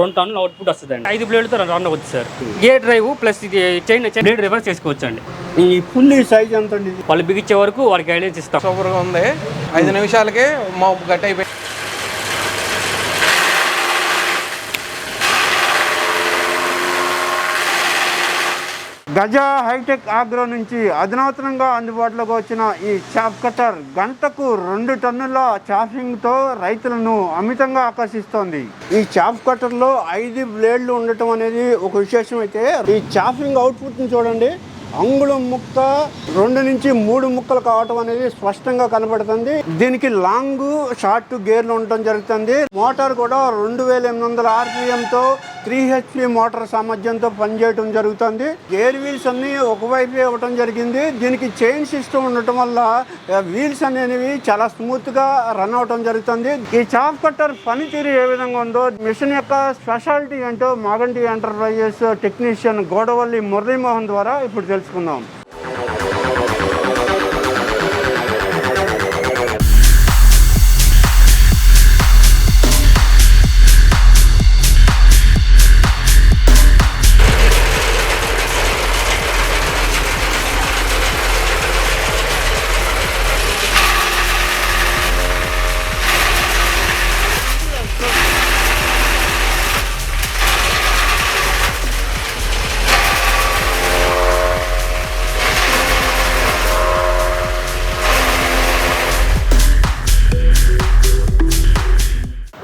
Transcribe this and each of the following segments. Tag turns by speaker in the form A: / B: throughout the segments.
A: రెండు టన్నులు అవుట్పుట్ వస్తుందండి. ఐదు బ్లేడ్తో రన్ అవుతుంది సార్. గేర్ డ్రైవ్ ప్లస్ ఇది చైన్ బ్లేడ్ రివర్స్ చేసుకోవచ్చు అండి
B: ఈ పుల్లి సైజ్ ఎంత
A: వాళ్ళు బిగించే వరకు వారికి గైడెన్స్ ఇస్తాం.
C: సూపర్గా ఉంది. ఐదు నిమిషాలకే మా గట్టి అయిపోయి
B: గజ హైటెక్ ఆగ్రో నుంచి అధునాతనంగా అందుబాటులోకి వచ్చిన ఈ చాప్ కటర్ గంటకు రెండు టన్నుల చాపింగ్తో రైతులను అమితంగా ఆకర్షిస్తోంది. ఈ చాప్ కట్టర్లో ఐదు బ్లేడ్లు ఉండటం అనేది ఒక విశేషం అయితే ఈ చాఫింగ్ అవుట్పుట్ని చూడండి. అంగుళం ముక్క రెండు నుంచి మూడు ముక్కలు కావటం అనేది స్పష్టంగా కనబడుతుంది. దీనికి లాంగ్ షార్ట్ గేర్లు ఉండటం జరుగుతుంది. మోటార్ కూడా రెండు వేల ఎనిమిది వందల ఆర్పిఎంతో త్రీ హెచ్పి మోటార్ సామర్థ్యంతో పనిచేయటం జరుగుతుంది. గేర్ వీల్స్ అన్ని ఒకవైపే ఇవ్వటం జరిగింది. దీనికి చైన్ సిస్టమ్ ఉండటం వల్ల వీల్స్ అనేవి చాలా స్మూత్గా రన్ అవటం జరుగుతుంది. ఈ చాప్ కట్టర్ పనితీరు ఏ విధంగా ఉందో మిషన్ యొక్క స్పెషాలిటీ ఏంటో మాగంటి ఎంటర్ప్రైజెస్ టెక్నీషియన్ గోడవల్లి మురళీమోహన్ ద్వారా ఇప్పుడు తెలుసుకుందాం.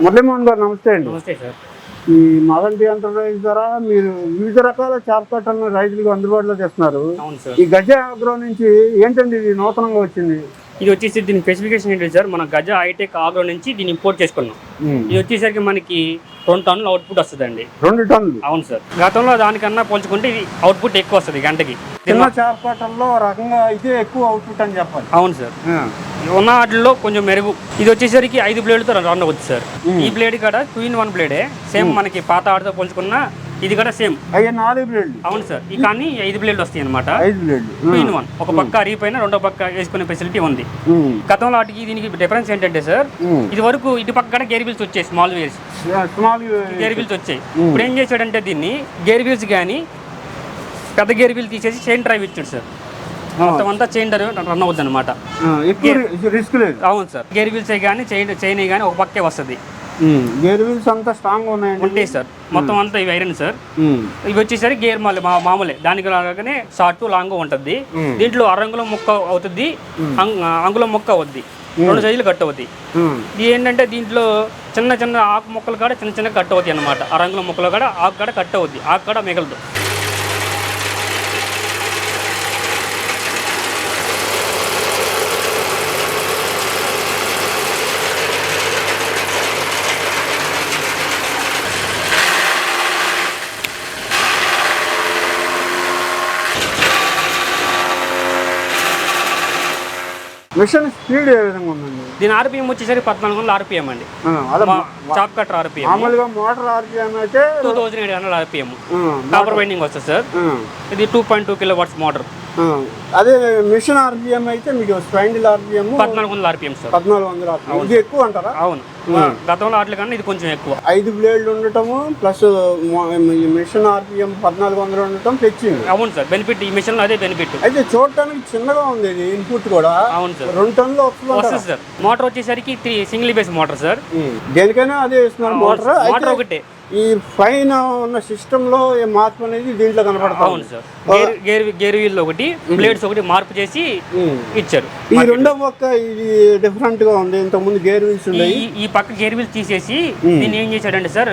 B: మురళీమోహన్ గారు నమస్తే అండి.
A: నమస్తే సార్.
B: ఈ మాగంటి ఎంటర్ప్రైజ్ ద్వారా మీరు వివిధ రకాల చేప కట్టలను రైతులకు అందుబాటులో తెస్తున్నారు.
A: సార్.
B: ఈ గజ అగ్రో నుంచి ఏంటండి ఇది నూతనంగా వచ్చింది?
A: ఇది వచ్చేసి దీని స్పెసిఫికేషన్ ఏంటి సార్? మన గజ హైటెక్ ఆగ్రో నుంచి దీన్ని ఇంపోర్ట్ చేసుకున్నాం. ఇది వచ్చేసరికి మనకి రెండు టన్నులు అవుట్పుట్ వస్తుందండి.
B: రెండు టన్నులు?
A: అవును సార్. గతంలో దానికన్నా పోల్చుకుంటే ఇది అవుట్పుట్ ఎక్కువ వస్తుంది గంటకి.
B: చిన్న చేప కట్టల్లో రకంగా అయితే ఎక్కువ అవుట్పుట్ అని చెప్పాలి.
A: అవును సార్. ఉన్న వాటిల్లో కొంచెం మెరుగు. ఇది వచ్చేసరికి ఐదు బ్లేడ్తో రన్ అవుతుంది సార్. ఈ బ్లేడ్ కూడా టూ ఇన్ వన్ బ్లేడే సేమ్ మనకి పాత ఆడితో పోల్చుకున్న ఇది కూడా సేమ్
B: అయ్యే నాలుగు బ్లేడ్లు
A: అవును సార్. ఈ కానీ ఐదు బ్లేడ్లు వస్తాయి అనమాట
B: ఐదు బ్లేడ్లు
A: టూ ఇన్ వన్ ఒక పక్క అరిగిపోయిన రెండో పక్క వేసుకునే ఫెసిలిటీ ఉంది. గతంలో వాటికి దీనికి డిఫరెన్స్ ఏంటంటే సార్ ఇది వరకు ఇటు పక్క కూడా గేర్ వీల్స్ వచ్చాయి small wheels
B: small
A: gear wheels వచ్చాయి. ఇప్పుడు ఏం చేశాడంటే దీన్ని గేర్ వీల్స్ కానీ పెద్ద గేర్ వీల్ తీసేసి చైన్ డ్రైవ్ ఇచ్చాడు సార్. మొత్తం అంతా చైన్ రన్ అవుతుంది అనమాట
B: ఎక్కువ రిస్క్ లేదు.
A: అవును సార్. గేర్ వీల్స్ కానీ చైన్ చైన్ కానీ ఒక పక్కే వస్తుంది.
B: గేర్ వీల్స్ అంతా స్ట్రాంగ్ ఉన్నాయండి.
A: ఉంటాయి సార్. మొత్తం అంతా ఇవి ఐరన్ సార్. ఇవి వచ్చేసరికి గేర్ మామూలు మా- మామూలే. దానికి లాగానే షార్ట్ లాంగ్ ఉంటుంది. దీంట్లో అరంగులం ముక్క అవుతుంది. అంగ్- అంగుళం ముక్క అవుద్ది. రెండు సైజులు కట్ అవుతాయి ఇది ఏంటంటే దీంట్లో చిన్న చిన్న ఆకు మొక్కలు కూడా చిన్న చిన్న కట్ అవుతాయి అనమాట అరంగుల మొక్కలు కూడా ఆకు కూడా కట్ అవుద్ది. ఆకు కూడా మిగలదు.
B: మిషన్ స్పీడ్ ఏ విధంగా ఉందండి?
A: దీని ఆర్పిఎం వచ్చేసరికి పద్నాలుగు వందల ఆర్పిఎం అండి. Chop cutter RPM.
B: మామూలుగా మోటార్ ఆర్పిఎం అయితే
A: two thousand eight hundred RPM. Copper binding వస్తుంది సార్. ఇది two point two kilowatts motor.
B: అదే మిషన్ ఆర్పిఎం అయితే మీకు స్పైండిల్ ఆర్పిఎం
A: పద్నాలుగు వందల ఆర్పిఎం సార్.
B: పద్నాలుగు వందల ఆర్పిఎం ఇది ఎక్కువ అంటారా?
A: అవును. గతంలో వాటి కన్నా ఇది కొంచెం ఎక్కువ.
B: ఐదు బ్లేడ్లు ఉండటము ప్లస్ మిషన్ ఆర్పిఎం పద్నాలుగు వందలు ఉండటం తెచ్చింది
A: అవును సార్. బెనిఫిట్ ఈ మిషన్ అదే బెనిఫిట్
B: అయితే చూడటానికి చిన్నగా ఉంది ఇది ఇన్పుట్ కూడా.
A: అవును సార్.
B: రెండు టన్నులు వస్తుంది
A: వస్తుంది సార్. మోటార్ వచ్చేసరికి three single phase motor sir.
B: దేనికైనా అదే ఇస్తున్నారు మోటార్
A: మోటార్ ఒకటే.
B: ఈ పైన ఉన్న సిస్టమ్లో ఈ మార్పు అనేది దీంట్లో కనపడతా
A: అవును sir. Gear gear gear wheel ఒకటి బ్లేడ్స్ ఒకటి మార్పు చేసి ఇచ్చారు.
B: ఈ రెండో పక్క ఇది డిఫరెంట్గా ఉంది. ఇంత ముందు గేర్ వీల్స్ ఉన్నాయి
A: ఈ పక్క గేర్ వీల్ తీసేసి దీన్ని ఏం చేశాడంటే సార్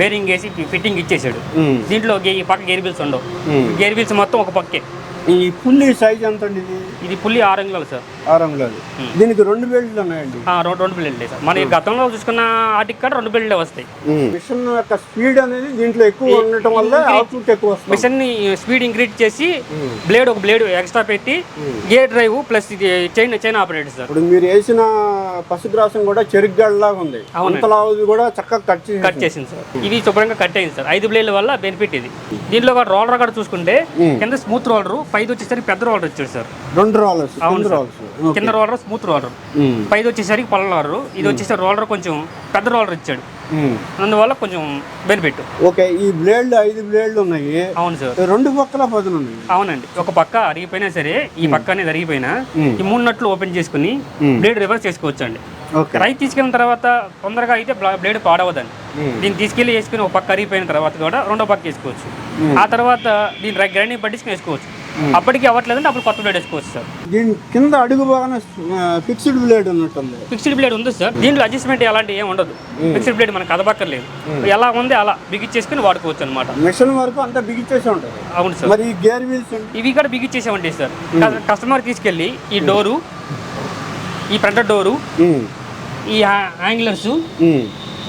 A: బేరింగ్ వేసి ఫిట్టింగ్ ఇచ్చేసాడు దీంట్లో ఈ పక్క గేర్ వీల్స్ ఉండవు. గేర్ వీల్స్ మొత్తం ఒక పక్కే.
B: ఈ పుల్లి సైజ్ ఎంత అండి ఇది?
A: ఇది పుల్లి ఆరు అంగుళాలు సార్.
B: ఆరంలో దీనికి రెండు బెల్ట్లు ఉన్నాయండి.
A: రెండు బిల్లులే సార్. మన గతంలో చూసుకున్న వాటికి కూడా రెండు బిల్లులే వస్తాయి.
B: మిషన్ యొక్క స్పీడ్ అనేది దీంట్లో ఎక్కువ ఉండటం వల్ల అవుట్పుట్ ఎక్కువ వస్తుంది.
A: మిషన్ని స్పీడ్ ఇంక్రీజ్ చేసి బ్లేడ్ ఒక బ్లేడ్ ఎక్స్ట్రా పెట్టి గేర్ డ్రైవ్ ప్లస్ ఇది చైన్ చైన్ ఆపరేటర్ సార్.
B: ఇప్పుడు మీరు వేసిన పసుగ్రాసం కూడా చెరుగ్గడలాగా ఉంది. అంతలా కూడా చక్కగా కట్ చేసి
A: కట్ చేసింది సార్. ఇది శుభ్రంగా కట్ అయింది సార్. ఐదు బ్లేడ్ల వల్ల బెనిఫిట్ ఇది. దీంట్లో కూడా రోలర్ కూడా చూసుకుంటే కింద స్మూత్ రోలర్ పైది వచ్చేసరికి పెద్ద రోలర్ వచ్చాడు సార్.
B: రెండు రోలర్స్
A: అవును సార్.
B: రోలర్స్
A: కింద రోలర్ స్మూత్ రోలర్ పైది వచ్చేసరికి పొల రోలర్ ఇది వచ్చేసరికి రోలర్ కొంచెం పెద్ద రోలర్ ఇచ్చాడు. అందువల్ల కొంచెం బెనిఫిట్
B: ఓకే ఈ బ్లేడ్లు ఐదు బ్లేడ్లు ఉన్నాయి.
A: అవును సార్.
B: రెండు పక్కల పదులు ఉన్నాయి.
A: అవునండి. ఒక పక్క అరిగిపోయినా సరే ఈ పక్క అనేది అరిగిపోయినా. ఈ మూడు నట్లు ఓపెన్ చేసుకుని. బ్లేడ్ రివర్స్ చేసుకోవచ్చు అండి
B: ఓకే.
A: రైతు తీసుకెళ్ళిన తర్వాత తొందరగా అయితే బ్లా- బ్లేడ్ పాడవదండి.
B: మ్మ్.
A: దీన్ని తీసుకెళ్ళి వేసుకుని ఒక పక్క అరిగిపోయిన తర్వాత కూడా రెండో పక్క వేసుకోవచ్చు. ఆ తర్వాత దీని గ్రైండింగ్ పట్టించుకుని వేసుకోవచ్చు. అప్పటికి అవ్వట్లేదంటే అప్పుడు కొత్త బ్లేడ్ వేసుకోవచ్చు సార్.
B: దీని కింద అడుగు బాగానే ఫిక్స్డ్ బ్లేడ్ ఉన్నట్టుంది.
A: ఫిక్స్డ్ బ్లేడ్ ఉంది సార్. దీంట్లో అడ్జస్ట్మెంట్ అలాంటి ఏం ఉండదు. ఫిక్స్డ్ బ్లేడ్ మనకు కదబక్కర్లేదు ఎలా ఉంది అలా బిగించేసుకుని వాడుకోవచ్చు అనమాట
B: మిషన్ వరకు అంతా బిగించేసి ఉంటుంది.
A: అవును సార్.
B: మరి గేర్ వీల్స్
A: ఇవి కూడా బిగించేసామండి సార్. కస్టమర్ తీసుకెళ్ళి ఈ డోరు ఈ ఫ్రంట్ డోరు ఈ యాంగిలర్స్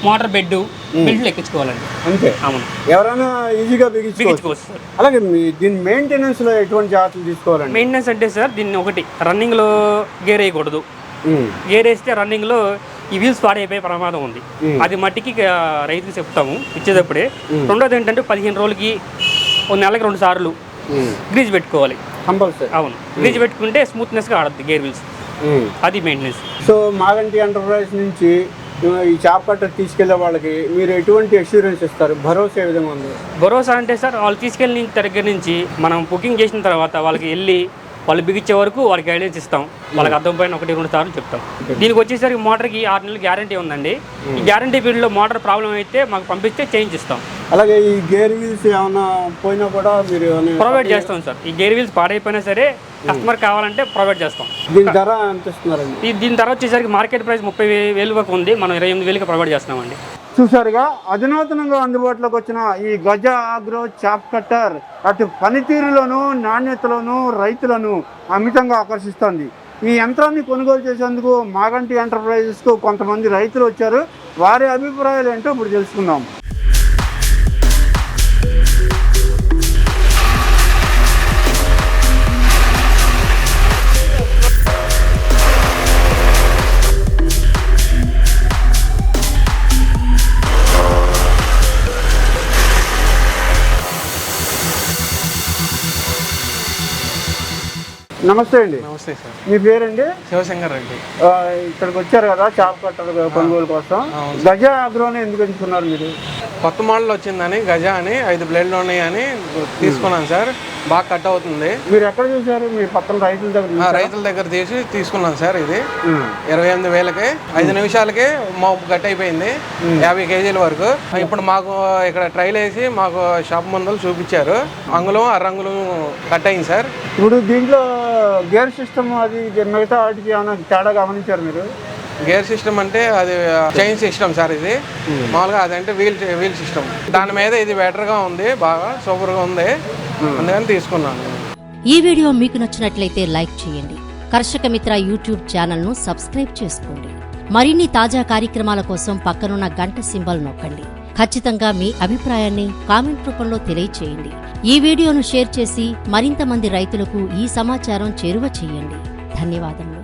A: మోటార్ బెడ్ బెల్ట్లు ఎక్కించుకోవాలండి
B: అంతే.
A: అవును.
B: ఎవరైనా ఈజీగా బిగించుకోవచ్చు.
A: సార్
B: అలాగే దీని మెయింటెనెన్స్లో ఎటువంటి జాగ్రత్తలు తీసుకోవాలండి?
A: మెయింటెనెన్స్ అంటే సార్ దీన్ని ఒకటి రన్నింగ్లో గేర్ వేయకూడదు.
B: ఉమ్.
A: గేర్ వేస్తే రన్నింగ్లో ఈ వీల్స్ పాడైపోయే ప్రమాదం ఉంది.
B: మ్మ్.
A: అది మట్టికి రైతుకి చెప్తాము ఇచ్చేటప్పుడే. రెండోది ఏంటంటే పదిహేను రోజులకి ఒక నెలకి రెండు సార్లు. గ్రీజ్ పెట్టుకోవాలి.
B: కంపల్సరీ.
A: అవును. గ్రీజ్ పెట్టుకుంటే స్మూత్నెస్గా ఆడద్ది గేర్ వీల్స్. అది మెయింటెనెన్స్.
B: సో మాగంటి ఎంటర్ప్రైజ్ నుంచి ఈ చేప కట్టర్ తీసుకెళ్ళే వాళ్ళకి మీరు ఎటువంటి అష్యూరెన్స్ ఇస్తారు? భరోసా ఏ విధంగా ఉంది?
A: భరోసా అంటే సార్ వాళ్ళు తీసుకెళ్ళిన దగ్గర నుంచి మనం బుకింగ్ చేసిన తర్వాత వాళ్ళకి వెళ్ళి వాళ్ళు బిగించే వరకు వాళ్ళకి గైడెన్స్ ఇస్తాం. వాళ్ళకి అర్థం పైన ఒకటి రెండు సార్లు చెప్తాం. దీనికి వచ్చేసరికి మోటార్కి ఆరు నెలలు గ్యారంటీ ఉందండి. ఈ గ్యారంటీ పీరియడ్లో మోటార్ ప్రాబ్లం అయితే మాకు పంపిస్తే చేంజ్ ఇస్తాం.
B: అలాగే ఈ గేర్ వీల్స్ ఏమైనా పోయినా కూడా మీరు
A: ప్రొవైడ్ చేస్తాం సార్. ఈ గేర్ వీల్స్ పాడైపోయినా సరే కస్టమర్ కావాలంటే ప్రొవైడ్ చేస్తాం.
B: దీని ధర ఎంత ఇస్తున్నారండి?
A: ఈ దీని తర్వాత వచ్చేసరికి మార్కెట్ ప్రైస్ ముప్పై వేలు వరకు ఉంది. మనం ఇరవై ఎనిమిది వేలకి ప్రొవైడ్ చేస్తున్నామండి.
B: చూసారుగా అధునాతనంగా అందుబాటులోకి వచ్చిన ఈ గజ ఆగ్రో చాప్ కట్టర్ అటు పనితీరులోను నాణ్యతలోను రైతులను అమితంగా ఆకర్షిస్తోంది. ఈ యంత్రాన్ని కొనుగోలు చేసేందుకు మాగంటి ఎంటర్ప్రైజెస్కు కొంతమంది రైతులు వచ్చారు. వారి అభిప్రాయాలు ఏంటో ఇప్పుడు తెలుసుకుందాం. నమస్తే అండి.
C: నమస్తే సార్.
B: మీ పేరండి?
C: శివశంకర్ రెడ్డి.
B: ఇక్కడికి వచ్చారు కదా చాప్ కట్టర్ కొనుగోలు కోసం. గజ ఆగ్రోని ఎందుకు ఎంచుకున్నారు మీరు?
C: కొత్త మోడల్ వచ్చిందని గజ అని ఐదు బ్లేడ్లు ఉన్నాయి అని తీసుకున్నాను సార్. బాగా కట్ అవుతుంది.
B: మీరు ఎక్కడ చూసారు మీ పక్కన రైతుల దగ్గర?
C: రైతుల దగ్గర తీసి తీసుకున్నాను సార్ ఇది. ఇరవై ఎనిమిది వేలకి ఐదు నిమిషాలకే మోపు కట్ అయిపోయింది యాభై కేజీల వరకు. ఇప్పుడు మాకు ఇక్కడ ట్రైల్ వేసి మాకు షాప్ ముందర చూపించారు. అంగుళం అరంగుళం కట్ అయింది సార్.
B: ఇప్పుడు దీంట్లో గేర్ సిస్టమ్ అది మిగతా వాటికి ఏమైనా తేడా గమనించారు మీరు?
C: గేర్ సిస్టమ్ అంటే అది చైన్ సిస్టమ్ సార్ ఇది. మామూలుగా అదంటే వీల్ వీల్ సిస్టమ్. దాని మీద ఇది బెటర్గా ఉంది బాగా సూపర్గా ఉంది. అందుకని తీసుకున్నాను.
D: ఈ వీడియో మీకు నచ్చినట్లయితే లైక్ చేయండి. కర్షక మిత్ర యూట్యూబ్ ఛానల్ను సబ్స్క్రైబ్ చేసుకోండి. మరిన్ని తాజా కార్యక్రమాల కోసం పక్కనున్న గంట సింబల్ నొక్కండి. ఖచ్చితంగా మీ అభిప్రాయాన్ని కామెంట్ రూపంలో తెలియచేయండి. ఈ వీడియోను షేర్ చేసి మరింత మంది రైతులకు ఈ సమాచారం చేరువ చేయండి. ధన్యవాదములు.